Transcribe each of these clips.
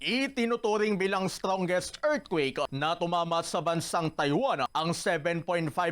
Itinuturing bilang strongest earthquake na tumama sa bansang Taiwan ang 7.5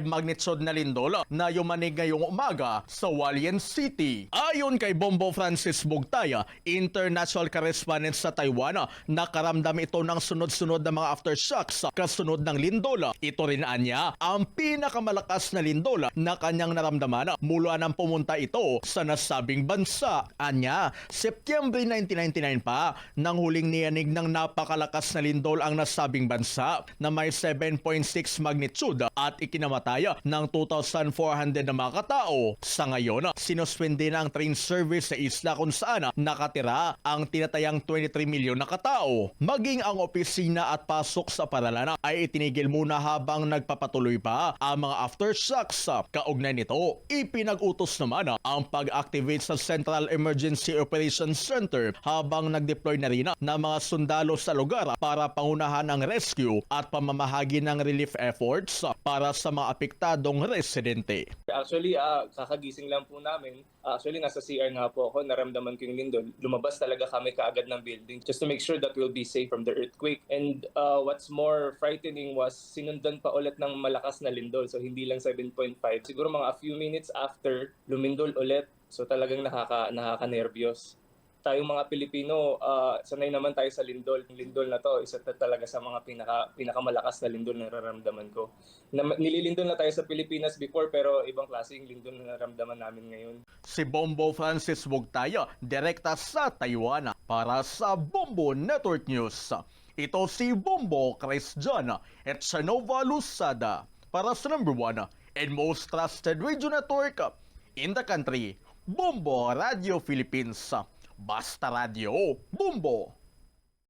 magnitude na lindol na yumanig ngayong umaga sa Hualien City. Ayon kay Bombo Francis Bugtaya, international correspondent sa Taiwan, nakaramdam ito ng sunod-sunod na mga aftershocks kasunod ng lindol. Ito rin anya ang pinakamalakas na lindol na kanyang naramdaman mula nang pumunta ito sa nasabing bansa. Anya, Setyembre 1999 pa nang huling niyanig ng napakalakas na lindol ang nasabing bansa na may 7.6 magnitude at ikinamatay ng 2,400 na mga katao. Sa ngayon, sinuspende na ang train service sa isla kung saan nakatira ang tinatayang 23 milyon na katao. Maging ang opisina at pasok sa paralan ay itinigil muna habang nagpapatuloy pa ang mga aftershocks. Kaugnay nito, ipinag-utos naman ang pag-activate sa Central Emergency Operations Center habang nag-deploy na rin ng mga sundalo sa lugar para pangunahan ang rescue at pamamahagi ng relief efforts para sa mga apektadong residente. Actually, ah, kakagising lang po namin. Ah, actually, nasa CR nga po ako, naramdaman ko yung lindol. Lumabas talaga kami kaagad ng building just to make sure that we'll be safe from the earthquake. And ah, what's more frightening was sinundan pa ulit ng malakas na lindol. So, hindi lang 7.5. Siguro mga a few minutes after, lumindol ulit. So, talagang nakaka, nakaka-nervyos tayong mga Pilipino, ah, sanay naman tayo sa lindol. Yung lindol na to, isa ta- talaga sa mga pinaka, pinakamalakas na lindol na nararamdaman ko. Na, nililindol na tayo sa Pilipinas before pero ibang klase yung lindol na nararamdaman namin ngayon. Si Bombo Francis Bugtaya, direkta sa Taiwan para sa Bombo Network News. Ito si Bombo Christian at sa Nova Lusada para sa number one and most trusted radio network in the country, Bombo Radio Philippines. Basta Radio, Bombo!